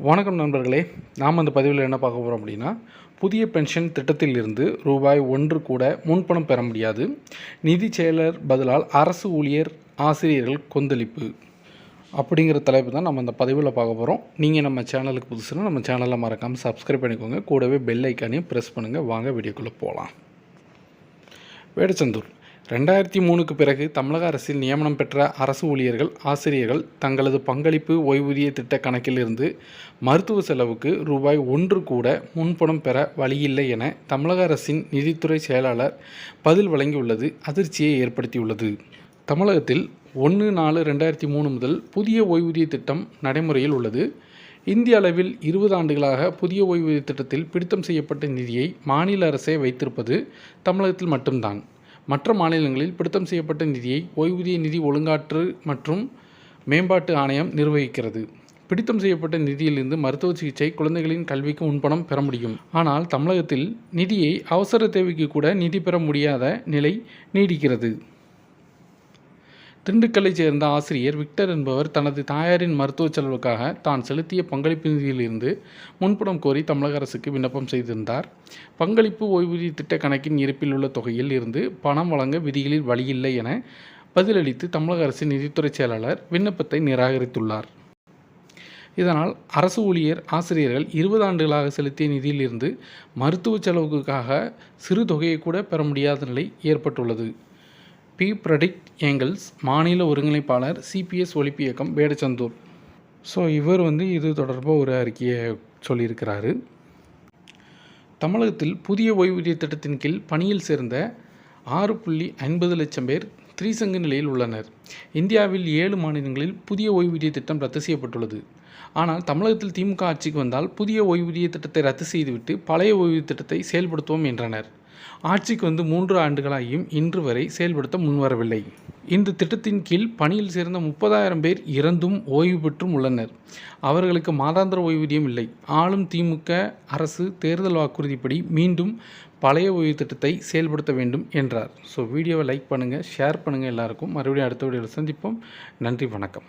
வணக்கம் நண்பர்களே நாம் அந்த பதிவில் என்ன பார்க்க போகிறோம் அப்படின்னா புதிய பென்ஷன் திட்டத்தில் இருந்து ரூபாய் ஒன்று கூட முன்பணம் பெற முடியாது. நிதி செயலர் பதிலால் அரசு ஊழியர் ஆசிரியர்கள் கொந்தளிப்பு. அப்படிங்கிற தலைப்பு தான் நம்ம அந்த பதிவில் பார்க்க போகிறோம் நீங்கள் நம்ம சேனலுக்கு புதுசுனா நம்ம சேனலில் மறக்காமல் சப்ஸ்கிரைப் பண்ணிக்கோங்க. கூடவே பெல் ஐக்கானையும் ப்ரெஸ் பண்ணுங்கள் வாங்க வீடியோக்குள்ளே போகலாம் வேடச்சந்தூர் ரெண்டாயிரத்தி மூணுக்கு பிறகு தமிழக அரசில் நியமனம் பெற்ற அரசு ஊழியர்கள் ஆசிரியர்கள் தங்களது பங்களிப்பு ஓய்வூதிய திட்ட கணக்கிலிருந்து மருத்துவ செலவுக்கு ரூபாய் ஒன்று கூட முன்பணம் பெற வழியில்லை என தமிழக அரசின் நிதித்துறை செயலாளர் பதில் வழங்கியுள்ளது அதிர்ச்சியை ஏற்படுத்தியுள்ளது. தமிழகத்தில் ஒன்று நாலு ரெண்டாயிரத்தி மூணு முதல் புதிய ஓய்வூதிய திட்டம் நடைமுறையில் உள்ளது. இந்திய அளவில் இருபது ஆண்டுகளாக புதிய ஓய்வூதிய திட்டத்தில் பிடித்தம் செய்யப்பட்ட நிதியை மாநில அரசே வைத்திருப்பது தமிழகத்தில் மட்டும்தான். மற்ற மாநிலங்களில் பிடித்தம் செய்யப்பட்ட நிதியை ஓய்வூதிய நிதி ஒழுங்காற்று மற்றும் மேம்பாட்டு ஆணையம் நிர்வகிக்கிறது. பிடித்தம் செய்யப்பட்ட நிதியிலிருந்து மருத்துவ சிகிச்சை குழந்தைகளின் கல்விக்கு முன்பணம் பெற முடியும். ஆனால் தமிழகத்தில் நிதியை அவசர தேவைக்கு கூட நிதி பெற முடியாத நிலை நீடிக்கிறது. திண்டுக்கல்லைச் சேர்ந்த ஆசிரியர் விக்டர் என்பவர் தனது தாயாரின் மருத்துவ செலவுக்காக தான் செலுத்திய பங்களிப்பு நிதியிலிருந்து முன்பணம் கோரி தமிழக அரசுக்கு விண்ணப்பம் செய்திருந்தார். பங்களிப்பு ஓய்வூதிய திட்ட கணக்கின் இருப்பில் உள்ள தொகையில் இருந்து பணம் வழங்க விதிகளில் வழியில்லை என பதிலளித்து தமிழக அரசின் நிதித்துறை செயலாளர் விண்ணப்பத்தை நிராகரித்துள்ளார். இதனால் அரசு ஊழியர் ஆசிரியர்கள் இருபது ஆண்டுகளாக செலுத்திய நிதியிலிருந்து மருத்துவ செலவுக்காக சிறு தொகையை கூட பெற முடியாத நிலை ஏற்பட்டுள்ளது. பி பிரடிக்ட் ஏங்கல்ஸ் மாநில ஒருங்கிணைப்பாளர் சிபிஎஸ் ஒழிப்பு இயக்கம் வேடச்சந்தூர். ஸோ இவர் வந்து இது தொடர்பாக ஒரு அறிக்கையை சொல்லியிருக்கிறாரு. தமிழகத்தில் புதிய ஓய்வூதிய திட்டத்தின் கீழ் பணியில் சேர்ந்த ஆறு புள்ளி ஐம்பது லட்சம் பேர் திரிசங்கு நிலையில் உள்ளனர். இந்தியாவில் ஏழு மாநிலங்களில் புதிய ஓய்வூதிய திட்டம் ரத்து செய்யப்பட்டுள்ளது. ஆனால் தமிழகத்தில் திமுக ஆட்சிக்கு வந்தால் புதிய ஓய்வூதிய திட்டத்தை ரத்து செய்துவிட்டு பழைய ஓய்வூதிய திட்டத்தை செயல்படுத்துவோம் என்றனர். ஆட்சிக்கு வந்து மூன்று ஆண்டுகளாகியும் இன்று வரை செயல்படுத்த முன்வரவில்லை. இந்த திட்டத்தின் கீழ் பணியில் சேர்ந்த முப்பதாயிரம் பேர் இறந்தும் ஓய்வு பெற்றும் உள்ளனர். அவர்களுக்கு மாதாந்திர ஓய்வூதியம் இல்லை. ஆளும் திமுக அரசு தேர்தல் வாக்குறுதிப்படி மீண்டும் பழைய ஓய்வு திட்டத்தை செயல்படுத்த வேண்டும் என்றார். ஸோ வீடியோவை லைக் பண்ணுங்கள் ஷேர் பண்ணுங்கள் எல்லாருக்கும். மறுபடியும் அடுத்த வீடியோவில் சந்திப்போம். நன்றி வணக்கம்.